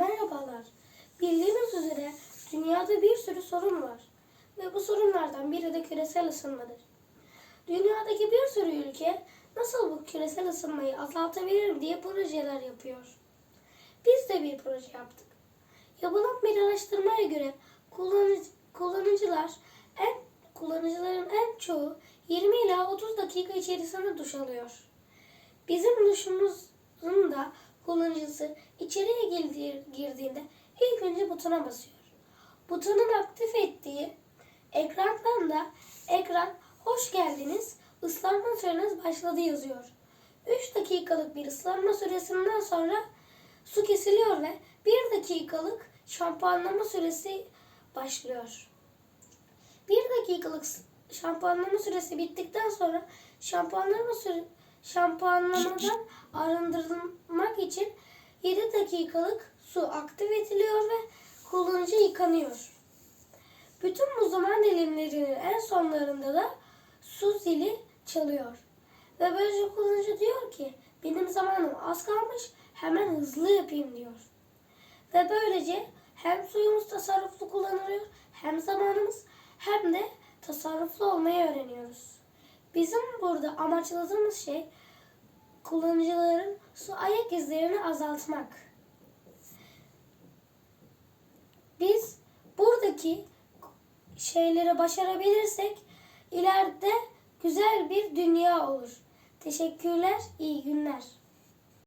Merhabalar. Bildiğiniz üzere dünyada bir sürü sorun var. Ve bu sorunlardan biri de küresel ısınmadır. Dünyadaki bir sürü ülke nasıl bu küresel ısınmayı azaltabilirim diye projeler yapıyor. Biz de bir proje yaptık. Yapılan bir araştırmaya göre kullanıcı, kullanıcılar en kullanıcıların en çoğu 20 ila 30 dakika içerisinde duş alıyor. Bizim duşumuzun da kullanıcısı içeriye girdi- girdiğinde ilk önce butona basıyor. Butonun aktif ettiği ekrandan da ekran hoş geldiniz ıslanma süreniz başladı yazıyor. 3 dakikalık bir ıslanma süresinden sonra su kesiliyor ve 1 dakikalık şampuanlama süresi başlıyor. 1 dakikalık şampuanlama süresi bittikten sonra şampuanlama süre, şampuanlamadan için 7 dakikalık su aktif ediliyor ve kullanıcı yıkanıyor. Bütün bu zaman dilimlerinin en sonlarında da su zili çalıyor. Ve böylece kullanıcı diyor ki benim zamanım az kalmış hemen hızlı yapayım diyor. Ve böylece hem suyumuz tasarruflu kullanılıyor hem zamanımız hem de tasarruflu olmayı öğreniyoruz. Bizim burada amaçladığımız şey kullanıcıların su ayak izlerini azaltmak. Biz buradaki şeyleri başarabilirsek ileride güzel bir dünya olur. Teşekkürler, iyi günler.